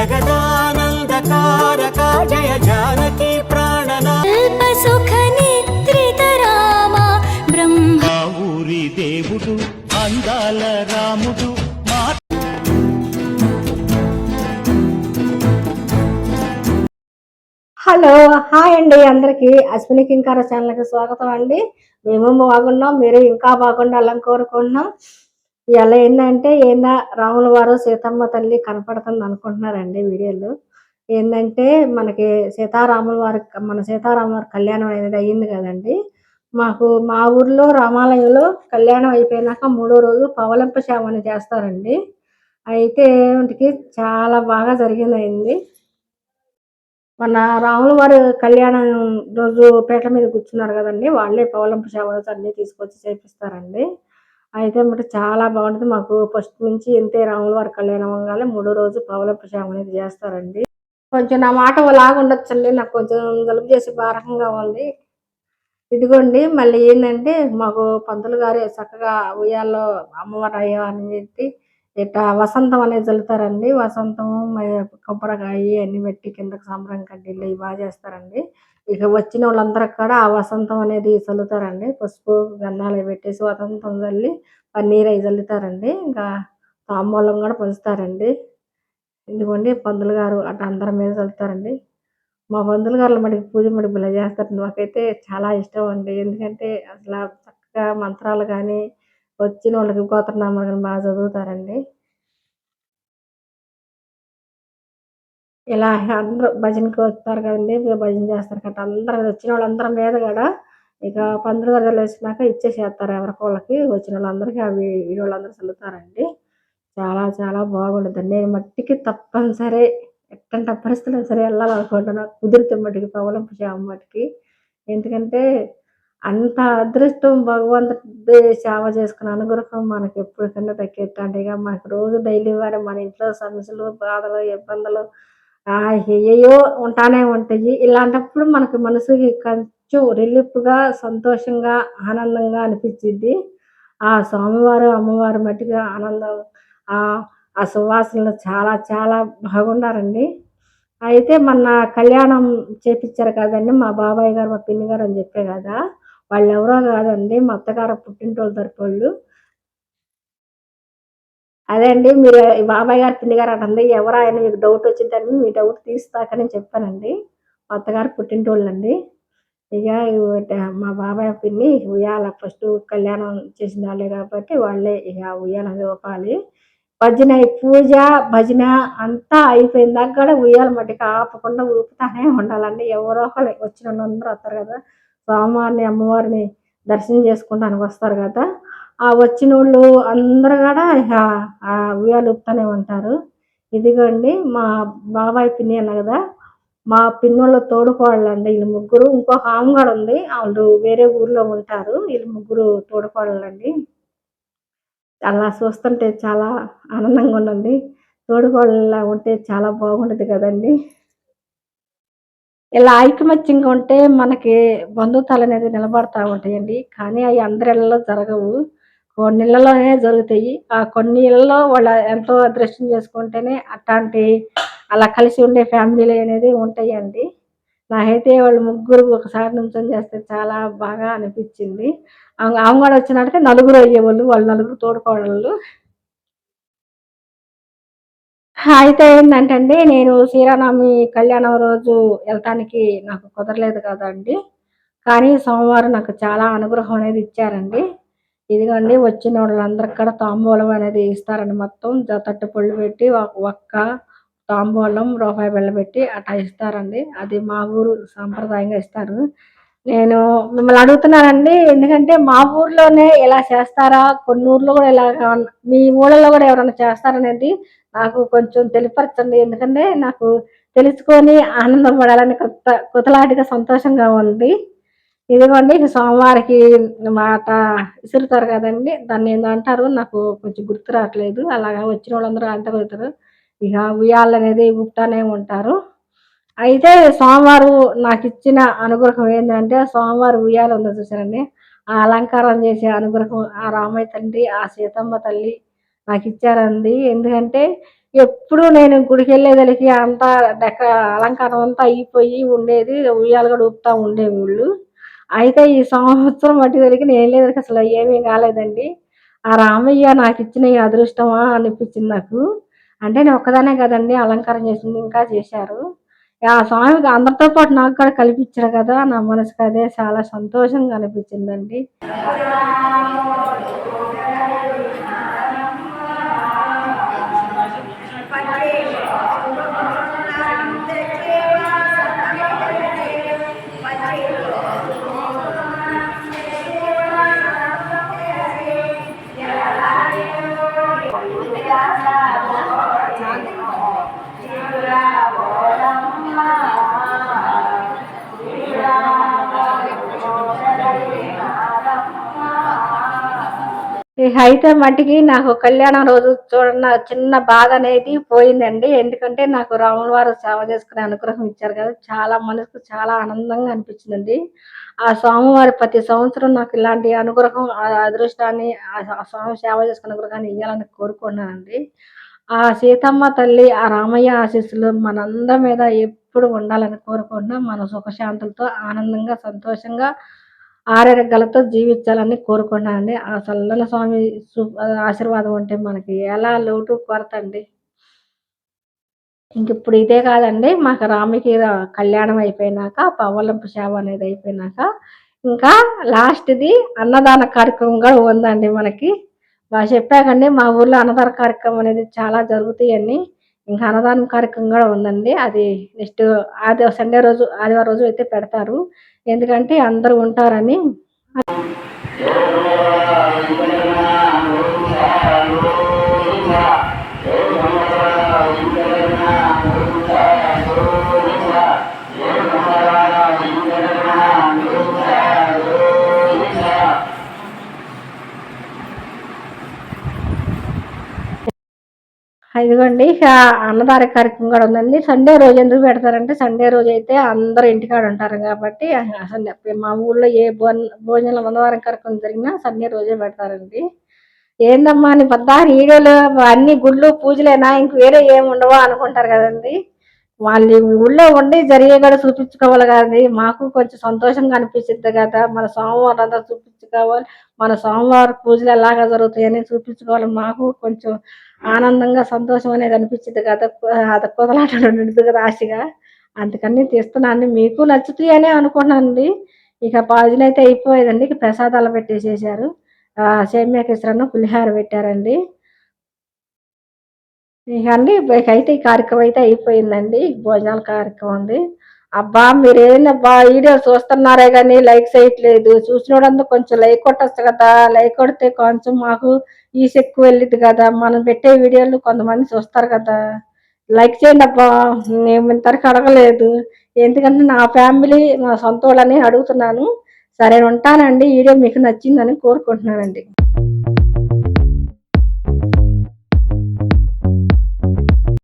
జగదానందకారక జయ జానకి ప్రాణనా. సుఖనిద్రిత రామ బ్రహ్మ. మా ఊరి దేవుడు అందాల రాముడు మా హలో హాయ్ అండి అందరికీ. అశ్విని కింకార ఛానల్కి స్వాగతం అండి. మేము బాగున్నాం మీరు ఇంకా బాగుండాలని కోరుకుంటున్నాం. ఇలా ఏంటంటే ఏందా రాముల వారు సీతమ్మ తల్లి కనపడుతుంది అనుకుంటున్నారండి వీడియోలో. ఏంటంటే మనకి సీతారాముల వారి మన సీతారాముల వారి కళ్యాణం అనేది అయ్యింది కదండి. మాకు మా ఊర్లో రామాలయంలో కళ్యాణం అయిపోయినాక మూడో రోజు పవలంప శామని చేస్తారండి. అయితే వాటికి చాలా బాగా జరిగిందయింది. మన రాముల వారి కళ్యాణం రోజు పేట మీద కూర్చున్నారు కదండి. వాళ్ళే పవలింప సేవలు అన్నీ తీసుకొచ్చి చేపిస్తారండి. అయితే మరి చాలా బాగుంటుంది. మాకు ఫస్ట్ నుంచి ఎంతే రాముల వారి కళ్యాణం అవ్వగానే మూడో రోజు పవలంపు సేవ అనేది చేస్తారండి. కొంచెం నా మాట లాగా ఉండొచ్చండి. నాకు కొంచెం జలుబు చేసి భారంగా ఉంది. ఇదిగోండి మళ్ళీ ఏంటంటే మాకు పంతులు గారు చక్కగా ఉయ్యాల్లో అమ్మవారు అయ్యా అని చెప్పి ఇట్లా వసంతం అనేది చల్లుతారండి వసంతం కొబ్బరికాయ అన్ని పెట్టి కిందకి సంబరం కడ్డీలు ఇవి బాగా చేస్తారండి. ఇక వచ్చిన వాళ్ళందరికి కూడా ఆ వసంతం అనేది చల్లుతారండి. పసుపు గంధాలు పెట్టేసి వసంతం చల్లి పన్నీర్ అవి చల్లుతారండి. ఇంకా తాంబూలం కూడా పంచుతారండి. ఎందుకంటే పందులు గారు అట్లా అందరి మీద చల్లుతారండి. మా పంతులు గారు మడికి పూజ మడికి ఇలా చేస్తారు నాకైతే చాలా ఇష్టం అండి. ఎందుకంటే అసలు చక్కగా మంత్రాలు కానీ వచ్చిన వాళ్ళకి గోత్రనామాలు కానీ బాగా చదువుతారండి. ఇలా అందరూ భజనకి వస్తారు కదండి భజన చేస్తారు కదా అందరం వచ్చిన వాళ్ళందరి మీద కూడా ఇక పంతులు గారు వచ్చినాక ఇచ్చేసేస్తారు ఎవరికి వాళ్ళకి. వచ్చిన వాళ్ళందరికీ అవి వీళ్ళందరూ చల్లుతారండి. చాలా చాలా బాగుంటుంది నేను మట్టికి తప్పనిసరి ఎట్టంటే పరిస్థితులు సరే వెళ్ళాలనుకుంటున్నా. కుదిరితే మట్టికి పవలంపు శ్యామ మట్టికి. ఎందుకంటే అంత అదృష్టం భగవంతుడి సేవ చేసుకున్న అనుగ్రహం మనకి ఎప్పటికన్నా దక్కేటంటే ఇక మనకి రోజు డైలీ వారి మన ఇంట్లో సమస్యలు బాధలు ఇబ్బందులు ఆ, ఏయో ఉంటానే ఉంటాయి. ఇలాంటప్పుడు మనకి మనసుకి కొంచెం రిలీఫ్గా సంతోషంగా ఆనందంగా అనిపించింది ఆ స్వామివారు అమ్మవారు మట్టిగా ఆనందం ఆ సువాసనలు చాలా చాలా బాగున్నారండి. అయితే మొన్న కళ్యాణం చేపించారు కదండి మా బాబాయ్ గారు మా పిన్ని గారు అని చెప్పే కదా. వాళ్ళు ఎవరో కాదండి మా అత్తగారు పుట్టింటోళ్ళు తరపు వాళ్ళు అదే అండి మీరు బాబాయ్ గారు పిన్ని గారు అంటుంది ఎవరు ఆయన మీకు డౌట్ వచ్చిందని మీ డౌట్ తీస్తాకని చెప్పానండి. అత్తగారు పుట్టింటోళ్ళండి ఇక మా బాబాయ్ పిన్ని ఉయ్యాల ఫస్ట్ కళ్యాణం చేసిన వాళ్ళే కాబట్టి వాళ్ళే ఇక ఉయ్యాల ఊపాలి. భజన పూజ భజన అంతా అయిపోయిన దాకా కూడా ఉయ్యాల మట్టికి ఆపకుండా ఊపుతానే ఉండాలండి. ఎవరో ఒకళ్ళు వచ్చిన వాళ్ళందరూ వస్తారు కదా స్వామివారిని అమ్మవారిని దర్శనం చేసుకుంటానికి వస్తారు కదా. ఆ వచ్చిన వాళ్ళు అందరు కూడా ఆ ఉయ్యాలు ఊపుతానే ఉంటారు. ఇదిగోండి మా బాబాయ్ పిన్ని అన్న కదా మా పిన్నోళ్ళ తోడుకోళ్ళండి వీళ్ళు ముగ్గురు. ఇంకో ఆమె కూడా ఉంది వాళ్ళు వేరే ఊర్లో ఉంటారు వీళ్ళు ముగ్గురు తోడుకోళ్ళండి. అలా చూస్తుంటే చాలా ఆనందంగా ఉండండి తోడుకోళ్ళలా ఉంటే చాలా బాగుంటుంది కదండి. ఇలా ఐకమత్యంగా ఉంటే మనకి బంధుత్వాలు అనేది నిలబడతా ఉంటాయండి. కానీ అవి అందరిలో జరగవు. కొన్ని నెలల్లోనే జరుగుతాయి. ఆ కొన్ని ఇళ్ళలో వాళ్ళ ఎంతో అదృష్టం చేసుకుంటేనే అట్లాంటి అలా కలిసి ఉండే ఫ్యామిలీలు అనేది ఉంటాయండి. నాకైతే వాళ్ళు ముగ్గురు ఒకసారి నుంచొని చేస్తే చాలా బాగా అనిపించింది. ఆమె ఆమె కూడా వచ్చినట్టే నలుగురు అయ్యేవాళ్ళు వాళ్ళు నలుగురు తోడుకోడళ్ళు. అయితే ఏంటంటే అండి నేను శ్రీరామనవమి కళ్యాణం రోజు వెళ్ళటానికి నాకు కుదరలేదు కదండి. కానీ సోమవారం నాకు చాలా అనుగ్రహం అనేది ఇచ్చారండి. ఇదిగోండి వచ్చిన వాళ్ళందరికీ కూడా తాంబూలం అనేది ఇస్తారండి. మొత్తం తట్టు పళ్ళు పెట్టి ఒక ఒక్క తాంబూలం రూపాయి బిళ్ళ పెట్టి అట్లా ఇస్తారండి. అది మా ఊరు సాంప్రదాయంగా ఇస్తారు. నేను మిమ్మల్ని అడుగుతున్నానండి ఎందుకంటే మా ఊర్లోనే ఇలా చేస్తారా? కొన్ని ఊర్లో కూడా ఇలా మీ ఊళ్ళలో కూడా ఎవరైనా చేస్తారనేది నాకు కొంచెం తెలియపరచండి. ఎందుకంటే నాకు తెలుసుకొని ఆనందం పడాలని కొత్త కొత్తలాటిగా సంతోషంగా ఉంది. ఇదిగోండి సోమవారికి మాట విసురుతారు కదండి. దాన్ని ఏందో అంటారు నాకు కొంచెం గుర్తు రావట్లేదు. అలాగా వచ్చిన వాళ్ళందరూ అంటగలుగుతారు ఇక ఉయ్యాలు అనేది ఊపుతానే ఉంటారు. అయితే సోమవారం నాకు ఇచ్చిన అనుగ్రహం ఏంటంటే సోమవారం ఉయ్యాల ఉందో చూసారండి ఆ అలంకారం చేసే అనుగ్రహం ఆ రామయ్య తండ్రి ఆ సీతమ్మ తల్లి నాకు ఇచ్చారండి. ఎందుకంటే ఎప్పుడు నేను గుడికి వెళ్ళేదలికి అంతా డెక అలంకారం అంతా అయిపోయి ఉండేది. ఉయ్యాలు కూడా ఊపుతూ ఉండేవాళ్ళు. అయితే ఈ సంవత్సరం మట్టుదలికి నేను లేదు అసలు ఏమీ కాలేదండి. ఆ రామయ్య నాకు ఇచ్చిన ఈ అదృష్టమా అనిపించింది నాకు. అంటే నేను ఒక్కదానే కదండి అలంకారం చేసింది ఇంకా చేశారు. ఆ స్వామికి అందరితో పాటు నాకు కూడా కల్పించారు కదా నా మనసుకు అదే చాలా సంతోషంగా అనిపించిందండి. ఇక అయితే మటుకి నాకు కళ్యాణం రోజు చూడన్న చిన్న బాధ అనేది పోయిందండి. ఎందుకంటే నాకు రాముల వారు సేవ చేసుకునే అనుగ్రహం ఇచ్చారు కదా. చాలా మనసుకు చాలా ఆనందంగా అనిపించిందండి. ఆ స్వామివారి ప్రతి సంవత్సరం నాకు ఇలాంటి అనుగ్రహం ఆ అదృష్టాన్ని ఆ ఆ స్వామి సేవ చేసుకునే అనుగ్రహాన్ని ఇవ్వాలని కోరుకున్నానండి ఆ సీతమ్మ తల్లి ఆ రామయ్య ఆశీస్సులు మనందరి మీద ఎప్పుడు ఉండాలని కోరుకుంటున్నా. మన సుఖశాంతులతో ఆనందంగా సంతోషంగా ఆరోగ్యాలతో జీవించాలని కోరుకున్నానండి. ఆ చల్లని స్వామి ఆశీర్వాదం ఉంటే మనకి ఎలా లోటు కొరత అండి ఇంక ఇప్పుడు ఇదే కాదండి మాకు రామికి కళ్యాణం అయిపోయినాక పవలంపు సేవ అనేది అయిపోయినాక ఇంకా లాస్ట్ది అన్నదాన కార్యక్రమం కూడా ఉందండి మనకి. బాగా చెప్పాకండి మా ఊర్లో అన్నదాన కార్యక్రమం అనేది చాలా జరుగుతాయని ఇంకా అన్నదానం కార్యక్రమం కూడా ఉందండి. అది నెక్స్ట్ ఆది సండే రోజు ఆదివారం రోజు అయితే పెడతారు. ఎందుకంటే అందరూ ఉంటారని ఇదిగోండి ఇక అన్నదాన కార్యక్రమం కూడా ఉందండి. సండే రోజు ఎందుకు పెడతారంటే సండే రోజు అయితే అందరూ ఇంటికాడ ఉంటారు కాబట్టి అసలు మా ఊళ్ళో ఏ భోజన భోజనం అన్నదాన కార్యక్రమం జరిగినా సండే రోజే పెడతారండి. ఏందమ్మా నీ పెద్ద వీడియోలు అన్ని గుళ్ళు పూజలేనా? ఇంక వేరే ఏమి ఉండవా అనుకుంటారు కదండి. వాళ్ళు ఊళ్ళో ఉండి జరిగే కూడా చూపించుకోవాలి కానీ మాకు కొంచెం సంతోషంగా అనిపించింది కదా. మన సోమవారం అంతా చూపించుకోవాలి. మన సోమవారం పూజలు ఎలాగా జరుగుతాయని చూపించుకోవాలి. మాకు కొంచెం ఆనందంగా సంతోషం అనేది అనిపించింది కదా. అది కుదలాట కదా ఆశగా. అందుకని తీస్తున్నాను. మీకు నచ్చుతాయని అనుకున్నానండి ఇక పాజులు అయితే అయిపోయేదండి ఇక ప్రసాదాలు పెట్టేసేసారు సేమ్యా సేమియా కిసరను పులిహార పెట్టారండి. అండి అయితే ఈ కార్యక్రమం అయితే అయిపోయిందండి. భోజనాల కార్యక్రమం ఉంది. అబ్బా మీరేందబ్బా వీడియో చూస్తున్నారే కానీ లైక్ చేయట్లేదు. చూసినోడంతా కొంచెం లైక్ కొట్టచ్చు కదా. లైక్ కొడితే కొంచెం మాకు ఈస్ ఎక్కువ వెళ్ళిద్ది కదా. మనం పెట్టే వీడియోలు కొంతమంది చూస్తారు కదా. లైక్ చేయండి అబ్బా. నేను ఇంతవరకు అడగలేదు. ఎందుకంటే నా ఫ్యామిలీ నా సొంత వాళ్ళని అడుగుతున్నాను. సరే ఉంటానండి. వీడియో మీకు నచ్చిందని కోరుకుంటున్నానండి.